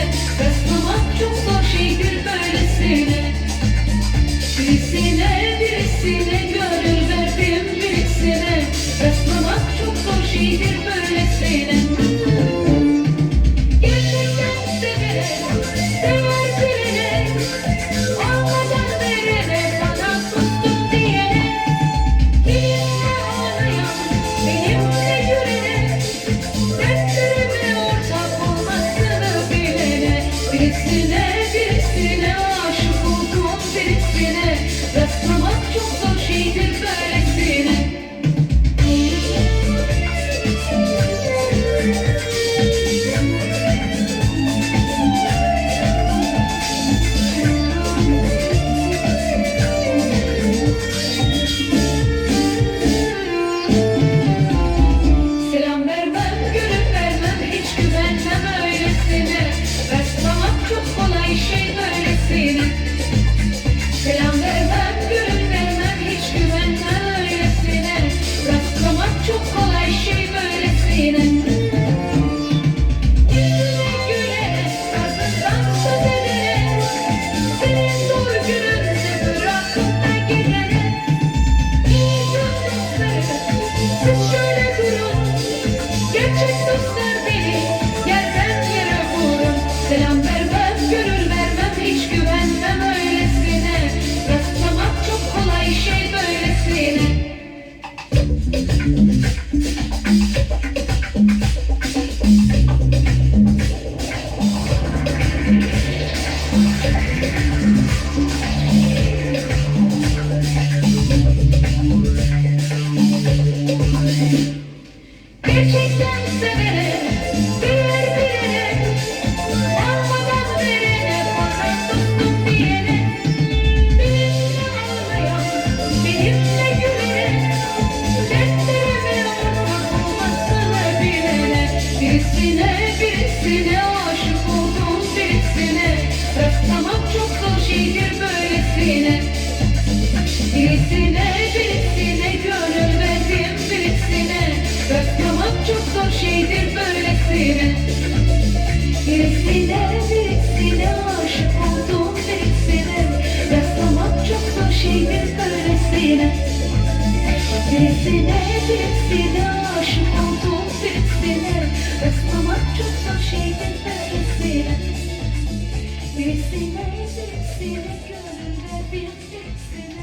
it. Yine seen. Yeah. Hepsine hepsine aşık oldum hepsine Rastlamak çok da şeydir böylesine. Hepsine hepsine aşık oldum hepsine Rastlamak çok da şeydir böylesine. Hepsine hepsine gönlümde bir hepsine